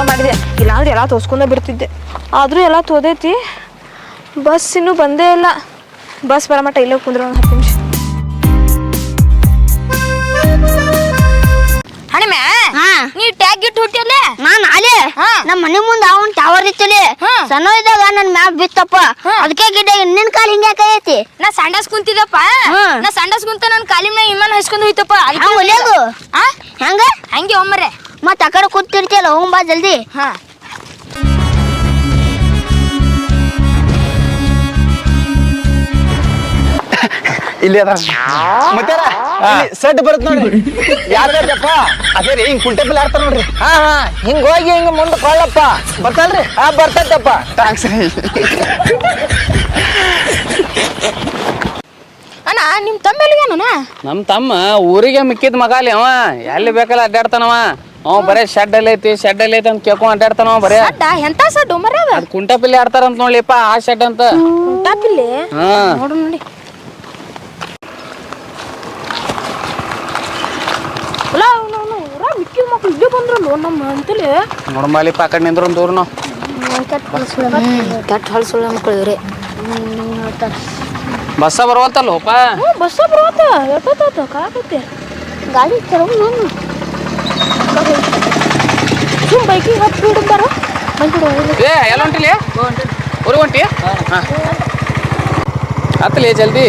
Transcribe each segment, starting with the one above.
ಎಲ್ಲ ತೋರ್ಸ್ಕೊಂಡ ಬಿಡ್ತಿದ್ದೆ. ಆದರೂ ಎಲ್ಲ ತೋದೈತಿ. ಬಸ್ ಇನ್ನೂ ಬಂದೇ ಇಲ್ಲ. ಬಸ್ ಬರಮಟ್ಟ ಇಲ್ಲೇ ಕುಂದ್ರ ಒಂದು ಹತ್ತು ನಿಮಿಷ. ಹಣಿಮೆ ಹಾ. ನೀ ಟ್ಯಾಗ್ ಇಟ್ಟು ಹುಟ್ಟಿಲ್ಲ ನಾನು ಅಲೆ ಹಾ. ನಮ್ಮ ಮನೆ ಮುಂದೆ ಅವನ್ ಟವರ್ ಇತ್ತಲಿ ಹಾ. ಸಣ್ಣ ಇದ್ದಾಗ ನನ್ನ ಮ್ಯಾಪ್ ಬಿತ್ತಪ್ಪ. ಅದಕ್ಕೆ ಗಿಡ ನಿನ್ ಕಾಲು ಹಿಂಗೆ ಐತಿ ನಾ ಸಂಡಸ್ ಕುಂತಿದ್ದಪ್ಪ. ನಾ ಸಂಡಸ್ ಕುಂತ ನನ್ನ ಕಾಲಿ ಮ್ಯಾಗ ಇಮ್ಮನ್ ಹಚ್ಕೊಂಡು ಹೋಯ್ತಪ್ಪ. ಅದಕ್ಕೆ ಆ? ಹೆಂಗ? ಹಂಗೆ ಒಮ್ಮರೆ. ಮತ್ ಆ ಕಡೆ ಕೂತಿರ್ತಿಯಲ್ಲ ಹೋಗ್ ಬಾ ಜಲ್ದಿ. ಹಾ. ಇಲ್ಲಿ ಅದ ಮತ್ತಾರ? ಸೆಡ್ ಬರುತ್ತೆ ನೋಡ್ರಿ ಯಾರ್ದಪ್ಪ ಅದೇ ರೀ ಹಿಂಗ್ ಕುಂಟೆ ಬಿಲ್ ಆಡ್ತಾರ ನೋಡ್ರಿ. ಹಾ ಹಾ. ಹಿಂಗ್ ಹೋಗಿ ಹಿಂಗ್ ಮುಂದೆ ಕೊಳ್ಳಪ್ಪ. ಬರ್ತಲ್ರಿ ಹಾ ಬರ್ತೈತಪ್ಪ. ಥ್ಯಾಂಕ್ಸ್ ರೀ. ಅಣ್ಣ ನಿಮ್ ಎಲ್ಲಿಗೆ ನಮ್ಮ ತಮ್ಮ ಊರಿಗೆ ಮಿಕ್ಕಿದ ಮಗಾಲಿ ಅವ. ಎಲ್ಲಿ ಬೇಕಲ್ಲ ಅಡ್ಡಾಡ್ತಾನವ. ಅವ ಬರೇ ಶೆಡ್ ಅಲ್ಲಿ ಐತಿ ಶೆಡ್ ಅಲ್ಲಿ ಐತಿ ಅಂತ ಕೇಳ್ಕೊಂಡ್ ಅಡ್ಡಾಡ್ತಾನವ ಬರೇ. ಅಡ್ಡ ಎಂತ ಸಡ್ಡು ಮರ್ಯಾದ? ಅದ ಕುಂಟ ಪಿಲ್ಲಿ ಆಡ್ತಾರಂತ ನೋಡ್ಲಿಪ್ಪ ಆ ಶೆಡ್ ಅಂತ. ಟಾಪಿಲ್ಲಿ ಹಾ. ನೋಡು ನೋಡಿ. ಅಲ್ಲ ಮಕ್ಳು ಇಲ್ಲೇ ಬಂದ್ರಲ್ಲ ನಮ್ಮ ಅಂತಲೇ? ನೋಡಂಬಾಲಿಪ್ಪ ಆ ಕಡೆ ನಿಂದ್ರ ದೂರ ನಾವು ಕೆಟ್ಟ ಇವ್ರೆ. ಬಸ್ಸ ಬರವಲ್ತಲ್ಲೋಪ ಹ್ಞೂ ಬಸ್ಸ ಕಾಕತ್ತೆ ಗಾಡಿ ತರ ಸುಮ್ ಏ ಎಲ್ಲ ಹೊಂಟಿಲಿ ಊರಿಗೆ ಹೊಂಟಿ ಹಾ. ಹತ್ತಲಿ ಜಲ್ದಿ.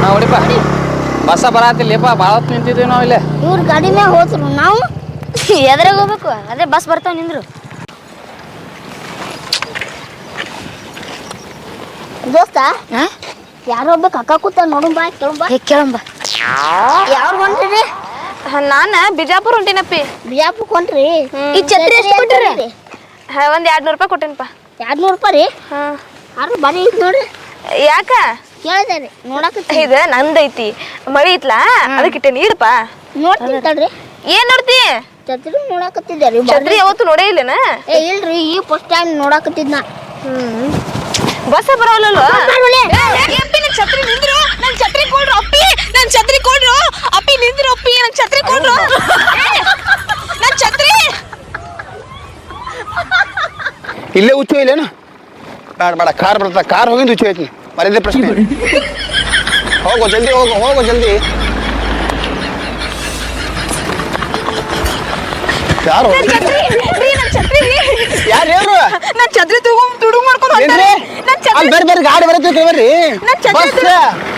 ಹಾ ಹೊಡಿಪ ಬಸ್ಸ ಬರತ್ತಿಲ್ಲಪ್ಪ ಭಾಳ ಹೊತ್ತು ನಿಂತಿದ್ದೀವಿ ನಾವು ಇಲ್ಲೇ. ಇವ್ರ ಗಾಡಿ ಮ್ಯಾಗ ಹೋದ್ರು. ನಾವು ಎದ್ರಾಗ ಹೋಗ್ಬೇಕು? ಅದೇ ಬಸ್ ಬರ್ತಾವ ನಿಂದ್ರು. ದೋಸ್ತ ಯಾರೋ ಒಬ್ಬ ಅಕ್ಕ ಕೂತ ನೋಡುಂಬ ಬಾ ಕೇಳು ಬಾ. ಹೇ ಕೇಳಂಬ ಯಾರು ಹೊಂಟ್ರಿ ನಾನು ಬಿಜಾಪುರ ಹೊಂಟಿನಪ್ಪಿ ಬಿಜಾಪುರ್ ಕೊಂಡ್ರಿ ಈ ಛತ್ರಿ ಎಷ್ಟು ಕೊಟ್ಟಿರಿ? ಒಂದ್ ಎರಡ್ ನೂರು ರೂಪಾಯಿ ಕೊಟ್ಟೇನಪ್ಪ ಎರಡ್ ನೂರು ರೂಪಾಯಿ ರೀ ಹಾ ಆರು ಬಾರಿ ಐತಿ ನೋಡ್ರಿ ಯಾಕ ಕೇಳಿದೆ ನೋಡಕ್ ಇದ ನಂದೈತಿ ಮಳಿ ಐತ್ಲಾ ಅದಕ್ಕೆ ಇಟ್ಟೆ ನೀಡಪ್ಪ ನೋಡ್ತೀನಿ ತಡ್ರಿ ಏನ್ ನೋಡ್ತಿ ಛತ್ರಿ ನೋಡಕತ್ತಿದ್ದೆ ರೀ ಛತ್ರಿ ಯಾವತ್ತು ನೋಡೇ ಇಲ್ಲನ ಏ ಇಲ್ರಿ ಈ ಫಸ್ಟ್ ಟೈಮ್ ನೋಡಕತ್ತಿದ್ನ ಬಸ್ ಬರೋಲ್ಲ ಛತ್ರಿ ನಿಂದ್ರು ನನ್ ಛತ್ರಿ ಕೊಡ್ರು ಅಪ್ಪಿ ನನ್ ಛತ್ರಿ ಕೊಡ್ರು ಅಪ್ಪಿ ನಿಂದ್ರು ಅಪ್ಪಿ ನನ್ ಛತ್ರಿ ಕೊಡ್ರು. ನನ್ ಛತ್ರಿ. ಇಲ್ಲೇ ಹುಚ್ಚು ಇಲ್ಲೇನು? ಬೇಡ ಬೇಡ ಕಾರ್ ಬರ್ತಾ ಕಾರ್ ಹೋಗಿಂದ ಹುಚ್ಚು ಐತಿ. ಮರ್ಯಾದೆ ಪ್ರಶ್ನೆ. ಹೋಗೋ ಜಲ್ದಿ ಹೋಗೋ ಹೋಗೋ ಜಲ್ದಿ. ಯಾರು? ನನ್ ಛತ್ರಿ ರೀ, ನನ್ ಛತ್ರಿ ರೀ. ಯಾರು ಯಾರು ನನ್ ಛತ್ರಿ ತುಡುಗ್ ತುಡುಗ್ ಮಾಡ್ಕೊಂಡು ಹೊಂಟಾರೆ. ನನ್ ಛತ್ರಿ ಅಲ್ಲಿ ಬರ್ರಿ ಬರ್ರಿ ಗಾಡಿ ಬರತ್ತೆ ಬರ್ರಿ. ನನ್ ಛತ್ರಿ ಬಸ್.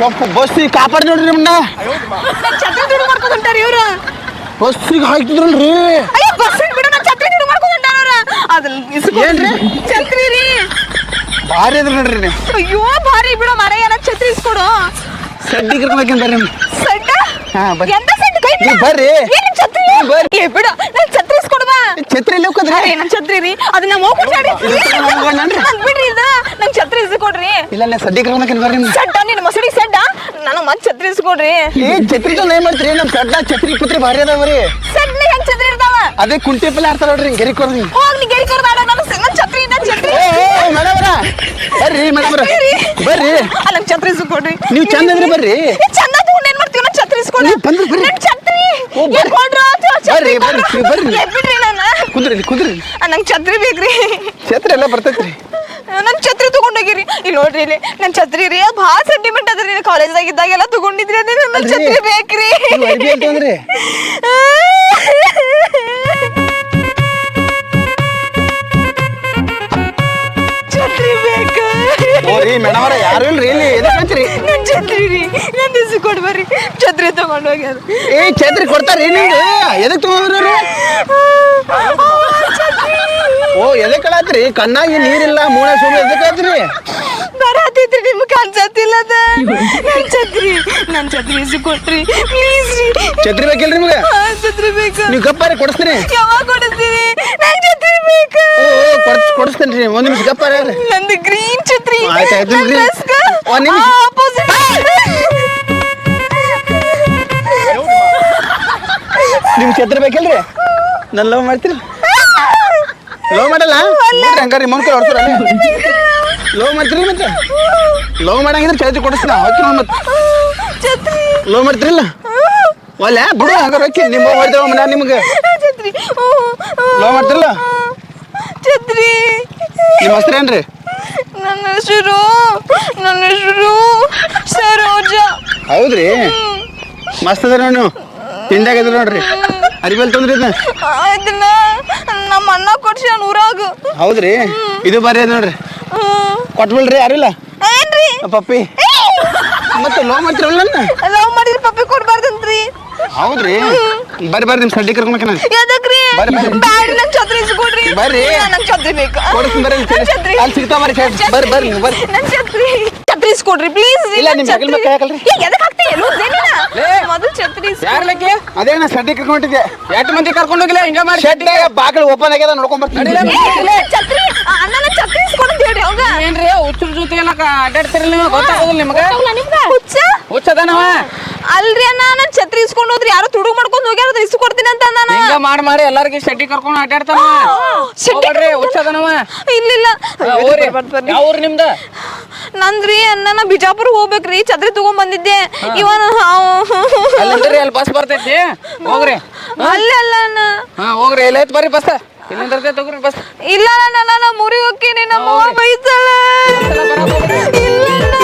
ಬಸ್ ಕಾಪಾಡಿ ನೋಡ್ರಿ ನಿಮ್ಮನ್ನ. ನನ್ ಛತ್ರಿ ತುಡುಗ್ ಮಾಡ್ಕೊಂಡು ಹೊಂಟಾರೆ ಇವ್ರು? ಬಸ್ಸಿಗೆ ಹಾಕಿದ್ರಲ್ರಿ ಅಯ್ಯೋ ಬಸ್ಸಿಗೆ ಬಿಡು ನನ್ ಛತ್ರಿ ತುಡುಗ್ ಮಾಡ್ಕೊಂಡು ಹೊಂಟಾರ ಅವ್ರ. ಅದನ್ನ ಏನ್ರಿ? ಛತ್ರಿ ರೀ. ಭಾರಿ ಅದ್ರ ನೋಡ್ರಿ ನೀವು. ಅಯ್ಯೋ ಭಾರಿ ಬಿಡು ಮರ ಏನ ಛತ್ರಿ ಇಸ್ಕೊಡು. ಸಡ್ಡಿ ಕರ್ಕೊಂಡ್ಬರ್ರಿ ನಿಮ್ಗೆ. ಸಡ್ಡ? ಹಾ, ಬರ್ರಿ. ಎಂತ ಸಡ್ಡ? ಕೈ. ನೀವ್ ಬರ್ರಿ. ಏನ್ ಛತ್ರಿ? ಬರ್ರಿ. ಬಿಡು. ನನ್ ಛತ್ರಿ ಇಸ್ಕೊಡು ಬಾ. ಛತ್ರಿ ಇಲ್ಲಿ ಹೋಗ್ತದ್ರಿ? ಅರೆ ಛತ್ರಿ ರೀ. ಅದನ್ನ? ನನ್ ಬಿಡ್ರಿ ಇದು. ನಂಗೆ ಛತ್ರಿ ಇಸ್ಕೊಡ್ರಿ. ಇಲ್ಲ ಸಡ್ಡಿ ಕರ್ಕೊಂಡ್ ಬರ್ರಿ ಸಡ್ಡ ನನಗ್ ಮತ್ ಛತ್ರಿ ಇಸ್ಕೊಡ್ರಿ. ಏ ಛತ್ರಿ ತೊಂದ್ರೆ ಏನ್ ಮಾಡ್ತೀರಿ? ನಮ್ ಸಡ್ಡ ಛತ್ರಿ ಪುತ್ರಿ ಭಾರಿ ಅದಾವ್ರಿ ಸಡ್ಲಿ ಹೆಂಗ್ ಛತ್ರಿ ಇರ್ತಾವ? ಅದೇ ಕುಂಟಿ ಪಲ್ಲೆ ಆಡ್ತಾರ ನೋಡ್ರಿ ಗೆರಿ ಕೊಡ್ರಿ ಹೋಗ್. ನೀ ಗೆರಿ ಕೊಡ್ದಾಡ ನನ್ನ ನನ್ ಛತ್ರಿ ನನ್ ಛತ್ರಿ. ಮೇಡಮ್ರ ಬರ್ರಿ ಮೇಡಮ್ರ ಬರ್ರಿ. ನಮ್ ನನ್ ಛತ್ರಿ ಇಸ್ಕೊಡ್ರಿ. ನೀವು ಚಂದ ಇದ್ರಿ ಬರ್ರಿ. ಏ, ಚಂದ ತಗೊಂಡ್ ಏನ್ ಮಾಡ್ತೀವಿ? ನನ್ ಛತ್ರಿ ಇಸ್ಕೊಡ್ರಿ ನೀವ್ ಬಂದ್ರಿ, ಬರ್ರಿ. ನನ್ ಛತ್ರಿ. ಓ, ಬರ್ರಿ. ಏನ್ ಕೊಡ್ರು? ಅಂತ ಛತ್ರಿ ಬರ್ರಿ, ಕೊಡ್ರು. ಬರ್ರಿ, ಬರ್ರಿ. ಏ, ಬಿಡ್ರಿ ನನ್ನ ಕುಂದ್ರಿ ಕುಂದ್ರಿ. ಆ, ಛತ್ರಿ ಬೇಕ್ರಿ. ಛತ್ರಿ ಎಲ್ಲ ಬರ್ತೈತ್ರಿ. ನನ್ ಛತ್ರಿ ನೋಡ್ರಿ ಇಲ್ಲಿ ನನ್ ಛತ್ರಿ ರೀ ಭಾಳ ಸೆಂಟಿಮೆಂಟ್ ಅದ್ರಿ ನೀವು ಕಾಲೇಜ್ದಾಗ ಇದ್ದಾಗೆಲ್ಲ ತಗೊಂಡಿದ್ರಿ ಅಂದ್ರೆ ನಮ್ಮ ಅಲ್ರಿ, ಛತ್ರಿ ಬೇಕ್ರಿ. ನೀವ್ ಅಂತಂದ್ರಿ ಛತ್ರಿ ಬೇಕ? ಮೇಡಮ್ ಅವ್ರ ಯಾರು ಇಲ್ರಿ ಇಲ್ಲಿ? ಎದಕ್ ಹಚ್ಚ್ರಿ ನನ್ ಛತ್ರಿ ರೀ ನನ್ ದಿವ್ಸ ಕೊಡ್ಬರ್ರಿ ಛತ್ರಿ ತಗೊಂಡೋಗ್ಯಾರ ಏ ಛತ್ರಿ ಕೊಡ್ತಾರಿ ನಿಮ್ಗೆ ಎದಕ್ ತಗೊಂಡ್ರಿ ಓ ಎದಕ್ ಕಳಾತ್ರಿ ಕಣ್ಣಾಗಿ ನೀರಿಲ್ಲ ಮೂಳೆ ಸುಳ್ಳು ಎದಕ್ ಆತ್ರಿ ಬರತೈತ್ರಿ ನಿಮ್ಗೆ ಅನ್ಸತ್ತಿಲ್ಲ ಅದ ನನ್ ಛತ್ರಿ ನನ್ ಛತ್ರಿ ಇಸಿ ಕೊಟ್ರಿ ಪ್ಲೀಸ್ ರೀ. ಛತ್ರಿ ಬೇಕಿಲ್ರಿ ನಿಮ್ಗೆ? ಆ, ಛತ್ರಿ ಬೇಕು. ನೀವು ಗಪ್ಪಾರೆ ಕೊಡಿಸ್ತೀನಿ. ಯಾವಾಗ ಕೊಡಿಸ್ತೀರಿ? ನನ್ ಛತ್ರಿ ಬೇಕು. ಓ ಓ, ಕೊಡ್ಸ್ ಕೊಡಿಸ್ತೀನಿ ರೀ ಒಂದ್ ನಿಮಿಷ ಗಪ್ಪಾರಿ ಅವ್ರಿ ನಂದು ಗ್ರೀನ್ ಛತ್ರಿ. ಆಯ್ತ್ ಆಯ್ತು ನನ್ green. dress ಗ ಒಂದ್ ನಿಮಿಷ. opposite. ನಿಮ್ ಛತ್ರಿ ಬೇಕಿಲ್ರಿ? ನನ್ ಲವ್ ಮಾಡ್ತೀರಿ? ಲವ್ ಮಾಡಲ್ಲ ಹಂಗಾರ ನಿಮ್ಮ ಮನ್ಕಲ್ ಹೊಡ್ತಾರ ಲೋ ಮಾಡ್ತೀರಿ ಮತ್ತೆ ಲೋ ಮಾಡಂಗಿದ್ರೆ ಛತ್ರಿ. ಕೊಡಿಸ್ತೀನಿ ಹಾಕಿ ಮತ್ತೆ ಲೋ ಮಾಡ್ತೀರಿಲ್ಲ ಒಲ್ಲೆ ಬಿಡು ಹಂಗಾರ ಹಾಕಿ ನಿಮ್ಮ ಹೊಡ್ದೇವ ಮನ ನಿಮ್ಗೆ. ಲೋ ಮಾಡ್ತಿರಲ್ಲ ಛತ್ರಿ. ನಿಮ್ಮ ಹೆಸ್ರೇನ್ರಿ ನನ್ನ ಹೆಸರು ನನ್ನ ಹೆಸರು ಸರೋಜ. ಹೌದ್ರಿ? ಮಸ್ತ್ ಅದ ನೀವು. ತಿಂಡಾಗ ಅದ ನೋಡ್ರಿ. ಅರಿಬಲ್ ತಂದ್ರಿ ಇದನ್ನ ಇದನ್ನ ನಮ್ಮ ಅಣ್ಣ ಕೊಡ್ಸಿ ನಾನು ಊರಾಗ. ಹೌದ್ರಿ? ಇದು ಬರ್ರಿ ಅದ ನೋಡ್ರಿ. ಕೊಟ್ಬಿಡ್ರಿ ಯಾರಿಲ್ಲ? ಏನ್ರಿ? ಪಪ್ಪಿ ಮತ್ತೆ ಲವ್ ಮಾಡ್ತಿರಲ್ಲ ಲವ್ ಮಾಡಿದ್ರೆ ಪಪ್ಪಿ ಕೊಡ್ಬಾರ್ದಂತ್ರಿ. ಹೌದ್ರಿ? ಬರ್ರಿ ಬರ್ರಿ ನಿಮ್ ಸಡ್ಡಿ ಕರ್ಕೊಂಡ್ ನಾನು ಯಾದಕ್ರಿ ಬರ್ರಿ. ಬ್ಯಾಡ್ರಿ ನಂಗೆ ಛತ್ರಿ ಇಸ್ಕೊಡ್ರಿ. ಬರ್ರಿ. ನಂಗೆ ಛತ್ರಿ ಬೇಕು. ಕೊಡಿಸ್ತೀನಿ ಬರ್ರಿ ಛತ್ರಿ. ಅಲ್ಲಿ ಸಿಗ್ತಾವ ಬರ್ರಿ ಬರ್ರಿ ಬರ್ರಿ ಬರ್ರಿ. ನನ್ ಛತ್ರಿ. ಛತ್ರಿ ಇಸ್ಕೊಡ್ರಿ ಪ್ಲೀಸ್ ಇಲ್ಲ, ನಿಮ್ ಹಾಕಲ್ರಿ. ಹಾಕ್ತಿ? ಮೊದಲು ಛತ್ರಿ ಯಾರ್ಲಕ್ಕೆ ಅದೇ ನಾ ಸಡ್ಡಿ ಕರ್ಕೊಂಡಿದ್ದೆ ಎಷ್ಟು ಮಂದಿ ಕರ್ಕೊಂಡು ಹೋಗಿಲ್ಲ ಹಿಂಗ ಮಾಡಿ ಶೆಡ್ ಬಾಗಿಲು ಓಪನ್ ಆಗ್ಯದ ನೋಡ್ಕೊಂಡ್ ಬರ್ತೀನಿ. ಛತ್ರಿ ಅಣ್ಣನ ಛತ್ರಿ ಅವಂಗ. ಏನ್ರಿ ಹುಚ್ಚರ ಜೊತೆ ಎಲ್ಲ ಅಡ್ಡಾಡ್ತಿರಲ್ಲ ನೀವು? ಗೊತ್ತಾಗೋದಿಲ್ಲ ನಿಮಗೆ? ಹುಚ್ಚ? ಹುಚ್ಚದನವ? ಅಲ್ರಿ ಅಣ್ಣ ನನ್ ಛತ್ರಿ ಇಸ್ಕೊಂಡು ಹೋದ್ರಿ ಯಾರೋ ತುಡುಗ್ ಮಾಡ್ಕೊಂಡು ಹೋಗ್ಯಾರ ಇಸ್ಕೊಡ್ತೀನಿ ಅಂತ ನಾನು ಹಿಂಗ ಮಾಡಿ ಮಾಡಿ ಎಲ್ಲರಿಗೆ ಶೆಟ್ಟಿ ಕರ್ಕೊಂಡು ಅಡ್ಡಾಡ್ತಾನ ಶೆಟ್ಟಿ ಹೋಗ್ಬೇಡ್ರಿ ಇಲ್ಲ ಇಲ್ಲ ಊರಿ ಯಾವ ಊರ್ ನಿಮ್ದ? ನಂದ್ರಿ ಅನ್ನ ಬಿಜಾಪುರ ಹೋಗ್ಬೇಕ್ರಿ ಛತ್ರಿ ತಗೊಂಡ್ ಬಂದಿದ್ದೆ. ಇವ ಅಲ್ಲಿಂದ್ರಿ ಅಲ್ಲಿ ಬಸ್ ಬರ್ತೈತಿ. ಹೋಗ್ರಿ. ಅಲ್ಲಲ್ಲ ಅಲ್ಲ ಅಣ್ಣ. ಹಾ ಹೋಗ್ರಿ ಎಲ್ಲೈತ್ ಬರ್ರಿ ಬಸ್ ಇಲ್ಲಿಂದ ಇರ್ತೈತೆ ತಗೋರಿ ಬಸ್ ಇಲ್ಲ ಅಣ್ಣ ನಾ ಮುರಿ ಊರಿಗೆ ನಿನ್ನ ನಮ್ಮ ಅವ್ವ ಬೈತಾಳ. ಇಲ್ಲ ಅಣ್ಣ.